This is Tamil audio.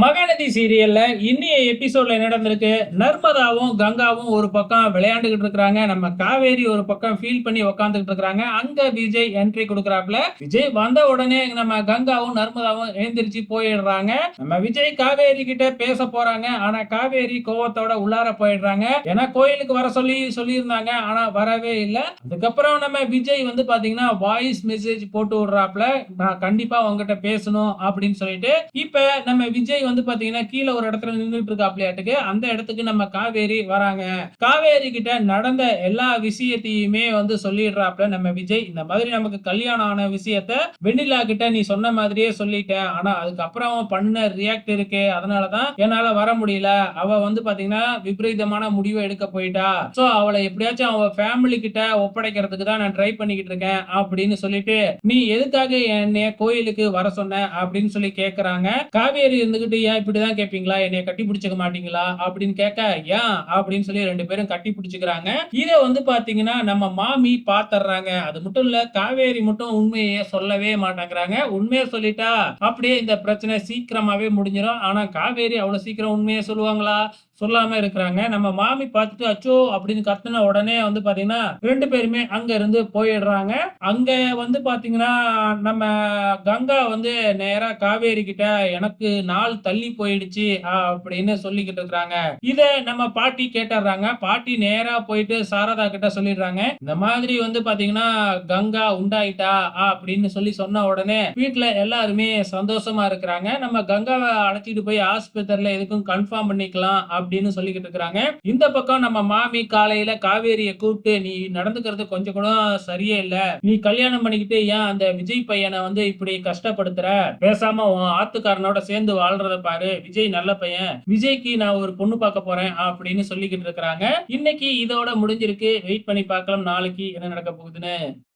மகாநதி சீரியல்ல இன்னைய எபிசோட்ல என்ன நடந்திருக்கு? நர்மதாவும் கங்காவும் ஒரு பக்கம் விளையாண்டுகிட்டு இருக்காங்க நம்ம காவேரி ஒரு பக்கம் ஃபீல் பண்ணி உக்காந்துகிட்டு இருக்காங்க அங்க விஜய் என்ட்ரி கொடுக்கறாப்ல விஜய் வந்த உடனே நம்ம கங்காவும் நர்மதாவும் எழுந்திரிச்சு போயிடுறாங்க. நம்ம விஜய் காவேரி கிட்ட பேச போறாங்க. ஆனா காவேரி கோவத்தோட உள்ளார போயிடுறாங்க. ஏன்னா கோயிலுக்கு வர சொல்லி சொல்லியிருந்தாங்க. ஆனா வரவே இல்லை. அதுக்கப்புறம் நம்ம விஜய் வந்து பாத்தீங்கன்னா வாய்ஸ் மெசேஜ் போட்டு விடுறாப்ல நான் கண்டிப்பா உங்ககிட்ட பேசணும் அப்படின்னு சொல்லிட்டு இப்ப நம்ம விஜய் வந்து பாத்தீங்கன்னா கீழே ஒரு இடத்துல நின்றுட்டு இருக்காப்லையாட்டுக்கு அந்த இடத்துக்கு நம்ம காவேரி வராங்க. காவேரி கிட்ட நடந்த எல்லா விஷயத்தையுமே வந்து சொல்லிடுறாப்ல நம்ம விஜய். இந்த மாதிரி நமக்கு கல்யாணம் ஆன விஷயத்த வெண்ணிலா கிட்ட நீ சொன்ன மாதிரியே சொல்லிட்ட. ஆனா அதுக்கப்புறம் அவன் பண்ண ரியாக்ட் இருக்கு. அதனாலதான் என்னால வர முடியல. அவ வந்து பாத்தீங்கன்னா விபரீதமான முடிவை எடுக்க போயிட்டா. சோ அவளை எப்படியாச்சும் அவ ஃபேமிலி கிட்ட ஒப்படைக்கிறதுக்கு தான் நான் ட்ரை பண்ணிக்கிட்டு இருக்கேன் அப்படின்னு சொல்லிட்டு நீ எதுக்காக என்னைய கோயிலுக்கு வர சொன்ன அப்படின்னு சொல்லி கேக்குறாங்க. காவேரி இருந்துகிட்டு ஏன் இப்படிதான் கேப்பீங்களா? என்னைய கட்டி பிடிச்சிக்க மாட்டீங்களா? அப்படின்னு கேட்க ஏன் அப்படின்னு சொல்லி ரெண்டு பேரும் கட்டி பிடிச்சிக்கிறாங்க. இதை வந்து பாத்தீங்கன்னா நம்ம மாமி பாத்துறாங்க அது மட்டும் இல்ல காவேரி மட்டும் உண்மையை சொல்லவே மாட்டேங்கிறாங்க. உண்மையை சொல்லிட்டா அப்படியே இந்த பிரச்சனை சீக்கிரமாவே முடிஞ்சிடும் ஆனா காவேரி அவ்வளவு சீக்கிரம் உண்மையை சொல்லுவாங்களா? சொல்லாம இருக்கிறாங்க. நம்ம மாமி பார்த்துட்டு அச்சோ! அப்படின்னு கத்துன உடனே வந்து பாத்தீங்கன்னா ரெண்டு பேருமே அங்க இருந்து போயிடுறாங்க. அங்க வந்து பாத்தீங்கன்னா நம்ம கங்கா வந்து நேரா காவேரி கிட்ட எனக்கு நாள் தள்ளி போயிடுச்சு அப்படின்னு சொல்லிக்கிட்டு இருக்கிறாங்க. இத நம்ம பாட்டி கேட்டுறாங்க பாட்டி நேரா போயிட்டு சாரதா கிட்ட சொல்லிடுறாங்க. இந்த மாதிரி வந்து பாத்தீங்கன்னா கங்கா உண்டாயிட்டா? அப்படின்னு சொல்லி சொன்ன உடனே வீட்டுல எல்லாருமே சந்தோஷமா இருக்கிறாங்க. நம்ம கங்காவை அழைச்சிட்டு போய் ஆஸ்பத்திரியில எதுக்கும் கன்ஃபார்ம் பண்ணிக்கலாம் அப்படின்னு சொல்லிக்கிட்டு இருக்கிறாங்க. இந்த பக்கம் நம்ம மாமி காலையில காவேரிய கூப்பிட்டு நீ நடந்துக்கிறது கொஞ்சம் கூட சரியே இல்ல. நீ கல்யாணம் பண்ணிக்கிட்டு ஏன் அந்த விஜய் பையனை வந்து இப்படி கஷ்டப்படுத்துற? பேசாம உன் ஆத்துக்காரனோட சேர்ந்து வாழ்றத பாரு. விஜய் நல்ல பையன். விஜய்க்கு நான் ஒரு பொண்ணு பார்க்க போறேன் அப்படின்னு சொல்லிக்கிட்டு இருக்கிறாங்க. இன்னைக்கு இதோட முடிஞ்சிருக்கு. வெயிட் பண்ணி பார்க்கலாம். நாளைக்கு என்ன நடக்க போகுதுன்னு.